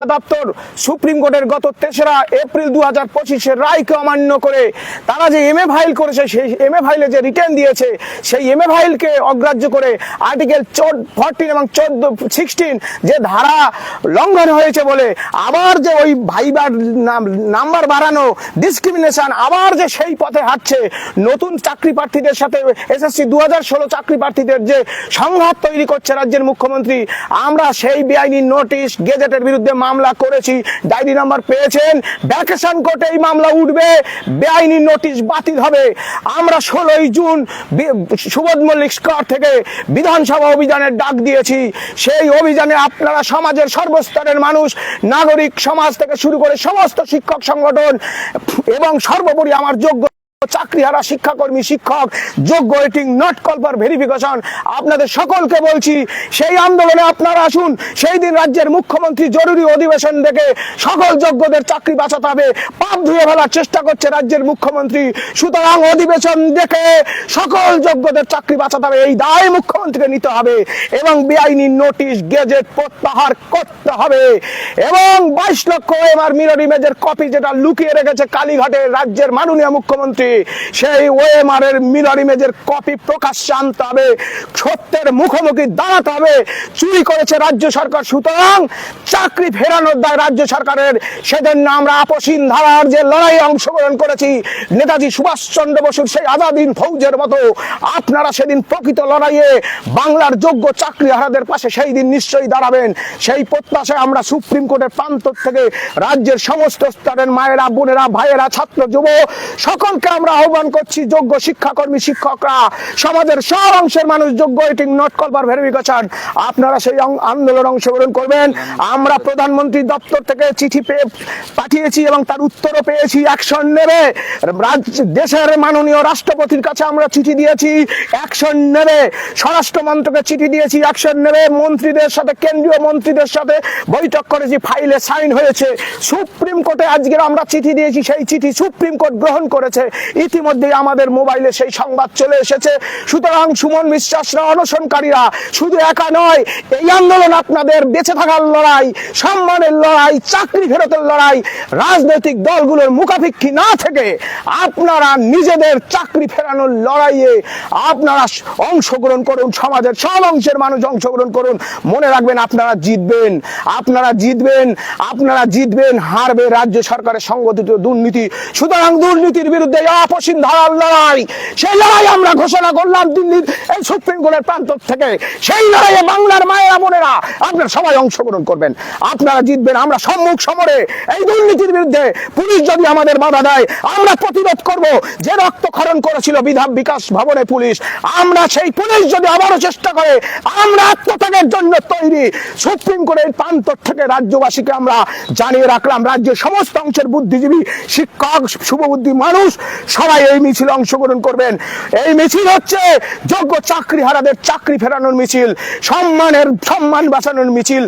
দপ্তর সুপ্রিম কোর্টের গত তেসরা এপ্রিল দু হাজার পঁচিশের রায়কে অমান্য করে তারা যে এম এ ফাইল করেছে, সেই এম এ ফাইলে যে রিটার্ন দিয়েছে, সেই এম এ ফাইলকে অগ্রাহ্য করে আর্টিকেল ফোরটিন এবং চোদ্দ সিক্সটিন যে ধারা লঙ্ঘন হয়েছে বলে আবার যে ওই ভাইবার নাম্বার বাড়ানো ডিসক্রিমিনেশন আবার যে সেই পথে হাঁটছে, নতুন চাকরি প্রার্থীদের সাথে এসএসসি দু হাজার ষোলো চাকরি প্রার্থীদের যে সংঘাত তৈরি করছে রাজ্যের মুখ্যমন্ত্রী, আমরা সেই বেআইনি নোটিশ গেজেটের বিরুদ্ধে মামলা করেছি, ডায়েরি নাম্বার পেয়েছেন, ভ্যাকেশন কোর্টে এই মামলা উঠবে, বেআইনি নোটিশ বাতিল হবে। আমরা ষোলোই জুন সুবোধ মল্লিক স্কোয়ার থেকে বিধানসভা অভিযানের ডাক দিয়েছি। সেই অভিযানে আপনারা সমাজের সর্বস্তরের মানুষ, নাগরিক, সমাজ থেকে শুরু করে সমস্ত শিক্ষক সংগঠন এবং সর্বোপরি আমার যোগ্য চাকরিহারা শিক্ষাকর্মী, শিক্ষক, যোগ্য এটিং নট কল ফর ভেরিফিকেশন আপনাদের সকলকে বলছি, সেই আন্দোলনে আপনারা আসুন, সেই দিন রাজ্যের মুখ্যমন্ত্রী জরুরি অধিবেশন দেখে সকল যোগ্যদের চাকরি বাঁচাতে হবে। পাপ ধুয়ে ফেলার চেষ্টা করছে রাজ্যের মুখ্যমন্ত্রী। সুতরাং অধিবেশন দেখে সকল যোগ্যদের চাকরি বাঁচাতে হবে, এই দায় মুখ্যমন্ত্রীকে নিতে হবে। এবং বেআইনি নোটিশ গেজেট প্রত্যাহার করতে হবে। এবং বাইশ লক্ষ এমআর মিরর ইমেজের কপি যেটা লুকিয়ে রেখেছে কালীঘাটে রাজ্যের মাননীয় মুখ্যমন্ত্রী সেই ওএমআর এর মিরর ইমেজের কপি প্রকাশ্যে আনতে হবে। সত্যের মুখোমুখি দাঁড়াতে হবে। চুরি করেছে রাজ্য সরকার। সুতরাং চাকরি ফেরানোর দায় রাজ্য সরকারের। সেদিন না আমরা আপসীন ধারার যে লড়াইয়ে অংশগ্রহণ করেছি, নেতাজি সুভাষচন্দ্র বসুর সেই আজাদিন ফৌজের মতো, আপনারা সেদিন প্রকৃত লড়াইয়ে বাংলার যোগ্য চাকরিহারাদের পাশে সেই দিন নিশ্চয়ই দাঁড়াবেন। সেই প্রত্যাশায় আমরা সুপ্রিম কোর্টের প্রান্তর থেকে রাজ্যের সমস্ত স্তরের মায়েরা, বোনেরা, ভাইয়েরা, ছাত্র, যুব সকলকে আমরা আহ্বান করছি যোগ্য শিক্ষাকর্মী, শিক্ষকরা, সমাজের সব অংশের মানুষ যোগ্য, এটিং নট কলবার ভেরিফিকেশন আপনারা সেই আন্দোলন অংশগ্রহণ করবেন। আমরা প্রধানমন্ত্রী দপ্তর থেকে চিঠি পেয়ে পাঠিয়েছি এবং তার উত্তরও পেয়েছি। অ্যাকশন নেবে। দেশের মাননীয় রাষ্ট্রপতির কাছে আমরা চিঠি দিয়েছি। অ্যাকশন নেবে। স্বরাষ্ট্র মন্ত্রকে চিঠি দিয়েছি। অ্যাকশন নেবে। মন্ত্রীদের সাথে, কেন্দ্রীয় মন্ত্রীদের সাথে বৈঠক করেছি ফাইলে সাইন হয়েছে। সুপ্রিম কোর্টে আজকে আমরা চিঠি দিয়েছি। সেই চিঠি সুপ্রিম কোর্ট গ্রহণ করেছে। ইতিমধ্যে আমাদের মোবাইলে সেই সংবাদ চলে এসেছে। সুতরাং সুমন বিশ্বাসরা, অনশনকারীরা শুধু একা নয়, এই আন্দোলন আপনাদের বেঁচে থাকার লড়াই, সম্মানের লড়াই, চাকরি ফেরতের লড়াই, রাজনৈতিক দলগুলোর মুখাপেক্ষী না থেকে আপনারা নিজেদের চাকরি ফেরানোর লড়াইয়ে আপনারা অংশগ্রহণ করুন, সমাজের সব অংশের মানুষ অংশগ্রহণ করুন। মনে রাখবেন আপনারা জিতবেন আপনারা জিতবেন আপনারা জিতবেন, হারবে রাজ্য সরকারের সংগঠিত দুর্নীতি। সুতরাং দুর্নীতির বিরুদ্ধে এই আপসীন ধারার লড়াই। সেই লড়াই আমরা ঘোষণা করলাম দিল্লির এই সুপ্রিম কোর্টের প্রান্ত থেকে। সেই লড়াইয়ে বাংলার মায়েরা, বোনেরা আপনারা সবাই অংশগ্রহণ করবেন। আপনারা জিতবেন, আমরা সম্মুখ সমরে। এই দুর্নীতির বিরুদ্ধে পুলিশ যদি আমাদের বাধা দেয়, আমরা প্রতিরোধ করব। যে রক্তক্ষরণ করেছিল বিধান বিকাশ ভবনে পুলিশ, আমরা সেই পুলিশ যদি আবারও চেষ্টা করে, আমরা আত্মত্যাগের জন্য তৈরি। সুপ্রিম কোর্টের প্রান্ত থেকে রাজ্যবাসীকে আমরা জানিয়ে রাখলাম, রাজ্যের সমস্ত অংশের বুদ্ধিজীবী, শিক্ষক, শুভবুদ্ধি মানুষ সবাই এই মিছিলে অংশগ্রহণ করবেন। এই মিছিল হচ্ছে যোগ্য চাকরি হারাদের চাকরি ফেরানোর মিছিল, সম্মানের, সম্মান বাঁচানোর মিছিল।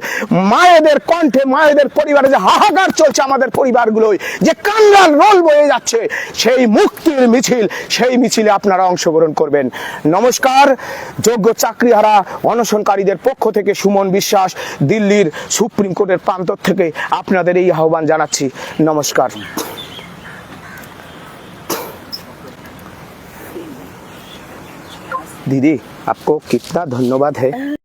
মায়েদের কণ্ঠে, মায়েদের পরিবারে যে হাহাকার চলছে আমাদের পরিবারগুলোই যে কান্নার রোল বয়ে যাচ্ছে, সেই মুক্তির মিছিল, সেই মিছিলে আপনারা অংশগ্রহণ করবেন। নমস্কার, যোগ্য চাকরিহারা অনশনকারীদের পক্ষ থেকে সুমন বিশ্বাস, দিল্লির সুপ্রিম কোর্টের প্রান্ত থেকে আপনাদের এই আহ্বান জানাচ্ছি। নমস্কার। दीदी आपको कितना धन्यवाद है।